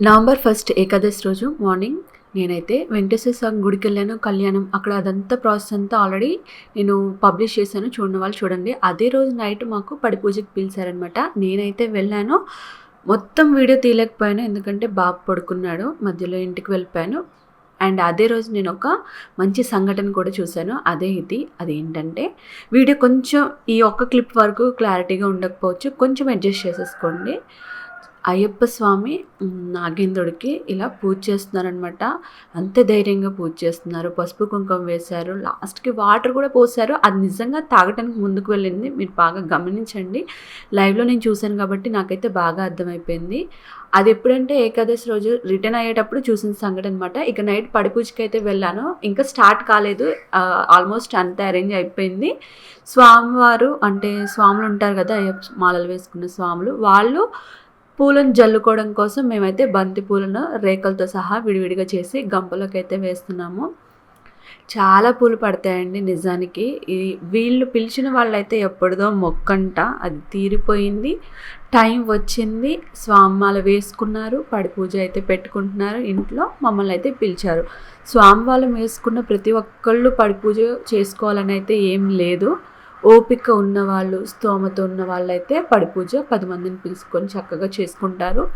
November first Ekadashi రోజు morning నేనైతే వెంకటేశ్వర స్వామి గుడికి వెళ్ళాను. కళ్యాణం అక్కడ అదంతా ప్రాసెస్ అంతా ఆల్రెడీ నేను పబ్లిష్ చేశాను. చూడని వాళ్ళు చూడండి. అదే రోజు నైట్ మాకు పడి పూజకి పిలిచారనమాట నేనైతే వెళ్ళాను. మొత్తం వీడియో తీయలేకపోయాను. ఎందుకంటే బాబు పడుకున్నాడు. మధ్యలో ఇంటికి వెళ్ళిపోయాను. అండ్ అదే రోజు నేను ఒక మంచి సంఘటన కూడా చూశాను. అదే ఇది. అదేంటంటే వీడియో కొంచెం ఈ ఒక్క క్లిప్ వరకు క్లారిటీగా ఉండకపోవచ్చు. కొంచెం అడ్జస్ట్ చేసేసుకోండి. అయ్యప్ప స్వామి నాగేంద్రుడికి ఇలా పూజ చేస్తున్నారనమాట అంతే ధైర్యంగా పూజ చేస్తున్నారు. పసుపు కుంకుమ వేశారు. లాస్ట్కి వాటర్ కూడా పోసారు అది నిజంగా తాగటానికి ముందుకు వెళ్ళింది. మీరు బాగా గమనించండి. లైవ్లో నేను చూశాను కాబట్టి నాకైతే బాగా అర్థమైపోయింది. అది ఎప్పుడంటే ఏకాదశి రోజు రిటర్న్ అయ్యేటప్పుడు చూసిన సంగతి అనమాట ఇక నైట్ పడిపూజకి అయితే వెళ్ళాను. ఇంకా స్టార్ట్ కాలేదు. ఆల్మోస్ట్ అంతా అరేంజ్ అయిపోయింది. స్వామివారు అంటే స్వాములు ఉంటారు కదా అయ్యప్ప మాలలు వేసుకున్న స్వాములు వాళ్ళు పూలను జల్లుకోవడం కోసం మేమైతే బంతి పూలను రేకలతో సహా విడివిడిగా చేసి గంపలోకి అయితే వేస్తున్నాము. చాలా పూలు పడతాయండి నిజానికి. ఈ వీళ్ళు పిలిచిన వాళ్ళైతే ఎప్పుడుదో మొక్కంట అది తీరిపోయింది. టైం వచ్చింది స్వామిమాల వేసుకున్నారు పడి పూజ అయితే పెట్టుకుంటున్నారు ఇంట్లో మమ్మల్ని అయితే పిలిచారు. స్వామి వాళ్ళు వేసుకున్న ప్రతి ఒక్కళ్ళు పడి పూజ చేసుకోవాలని అయితే ఏం లేదు. ఓపిక ఉన్నవాళ్ళు స్తోమత ఉన్న వాళ్ళైతే పడి పూజ పది మందిని పిలుచుకొని చక్కగా చేసుకుంటారు.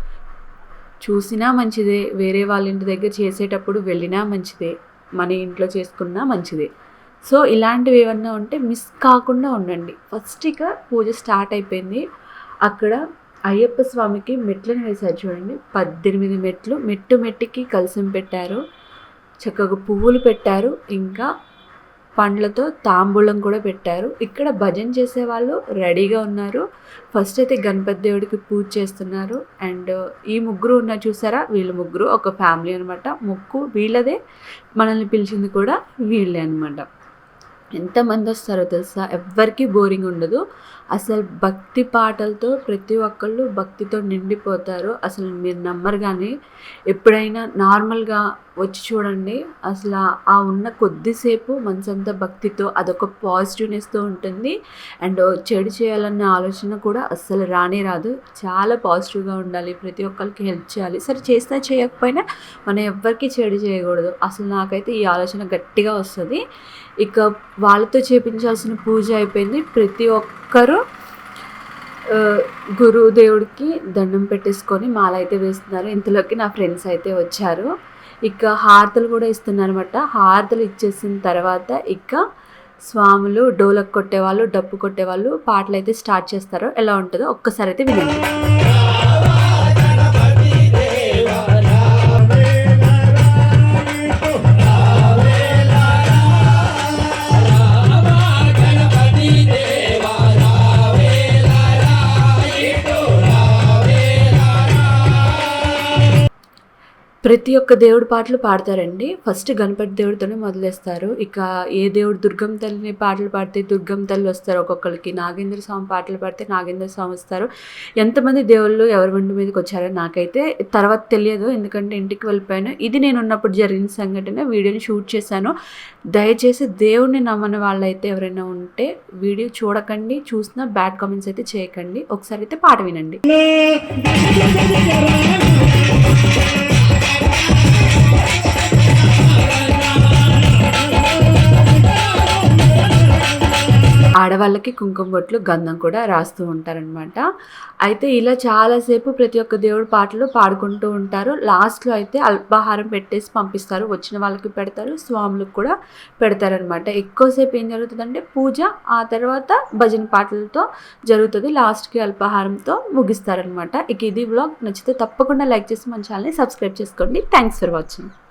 చూసినా మంచిదే వేరే వాళ్ళ ఇంటి దగ్గర చేసేటప్పుడు వెళ్ళినా మంచిదే మన ఇంట్లో చేసుకున్నా మంచిదే. సో ఇలాంటివి ఏమన్నా ఉంటే మిస్ కాకుండా ఉండండి. ఫస్ట్ ఇక పూజ స్టార్ట్ అయిపోయింది. అక్కడ అయ్యప్ప స్వామికి మెట్లను వేశారు చూడండి. పద్దెనిమిది మెట్లు మెట్టు మెట్టికి కలిసం పెట్టారు. చక్కగా పువ్వులు పెట్టారు. ఇంకా పండ్లతో తాంబూలం కూడా పెట్టారు. ఇక్కడ భజన చేసే వాళ్ళు రెడీగా ఉన్నారు. ఫస్ట్ అయితే గణపతి దేవుడికి పూజ చేస్తున్నారు. అండ్ ఈ ముగ్గురు ఉన్న చూసారా? వీళ్ళు ముగ్గురు ఒక ఫ్యామిలీ అనమాట ముక్కు వీళ్ళదే మనల్ని పిలిచింది కూడా వీళ్ళే అనమాట ఎంతమంది వస్తారో తెలుసా? ఎవ్వరికీ బోరింగ్ ఉండదు. అసలు భక్తి పాటలతో ప్రతి ఒక్కళ్ళు భక్తితో నిండిపోతారు. అసలు మీరు నమ్మరు కానీ ఎప్పుడైనా నార్మల్గా వచ్చి చూడండి. అసలు ఆ- ఉన్న కొద్దిసేపు మనసంతా భక్తితో అదొక పాజిటివ్నెస్తో ఉంటుంది. అండ్ చెడు చేయాలన్న ఆలోచన కూడా అస్సలు రానే రాదు. చాలా పాజిటివ్గా ఉండాలి. ప్రతి ఒక్కరికి హెల్ప్ చేయాలి. సరే చేస్తా చేయకపోయినా మనం ఎవ్వరికీ చెడు చేయకూడదు. అసలు నాకైతే ఈ ఆలోచన గట్టిగా వస్తుంది. ఇక వాళ్ళతో చేపించాల్సిన పూజ అయిపోయింది. ప్రతి ఒక్కరూ గురుదేవుడికి దేవుడికి దండం పెట్టేసుకొని మాల అయితే వేస్తున్నారు. ఇంతలోకి నా ఫ్రెండ్స్ అయితే వచ్చారు. ఇక హారతలు కూడా ఇస్తున్నారనమాట హారతలు ఇచ్చేసిన తర్వాత ఇక స్వాములు డోలకు కొట్టేవాళ్ళు డప్పు కొట్టేవాళ్ళు పాటలు అయితే స్టార్ట్ చేస్తారు ఎలా ఉంటుందో ఒక్కసారి అయితే వినండి. ప్రతి ఒక్క దేవుడి పాటలు పాడతారండి. ఫస్ట్ గణపతి దేవుడితోనే మొదలేస్తారు. ఇక ఏ దేవుడు దుర్గం తల్లిని పాటలు పాడితే దుర్గం తల్లి వస్తారు. ఒక్కొక్కరికి నాగేంద్ర స్వామి పాటలు పాడితే నాగేంద్ర స్వామి వస్తారు. ఎంతమంది దేవుళ్ళు ఎవరి వంటి మీదకి వచ్చారో నాకైతే తర్వాత తెలియదు. ఎందుకంటే ఇంటికి వెళ్ళిపోయాను. ఇది నేను ఉన్నప్పుడు జరిగిన సంఘటన. వీడియోని షూట్ చేశాను. దయచేసి దేవుడిని నమ్మని వాళ్ళైతే ఎవరైనా ఉంటే వీడియో చూడకండి. చూసినా బ్యాడ్ కామెంట్స్ అయితే చేయకండి. ఒకసారి అయితే పాట వినండి. ఆడవాళ్ళకి కుంకుమ బొట్లు గంధం కూడా రాస్తూ ఉంటారనమాట అయితే ఇలా చాలాసేపు ప్రతి ఒక్క దేవుడి పాటలు పాడుకుంటూ ఉంటారు. లాస్ట్లో అయితే అల్పాహారం పెట్టేసి పంపిస్తారు. వచ్చిన వాళ్ళకి పెడతారు స్వాములకు కూడా పెడతారనమాట ఎక్కువసేపు ఏం జరుగుతుందంటే పూజ ఆ తర్వాత భజన పాటలతో జరుగుతుంది. లాస్ట్కి అల్పాహారంతో ముగిస్తారనమాట ఇక ఇది బ్లాగ్ నచ్చితే తప్పకుండా లైక్ చేసి మన ఛానల్ని సబ్స్క్రైబ్ చేసుకోండి. Thanks for watching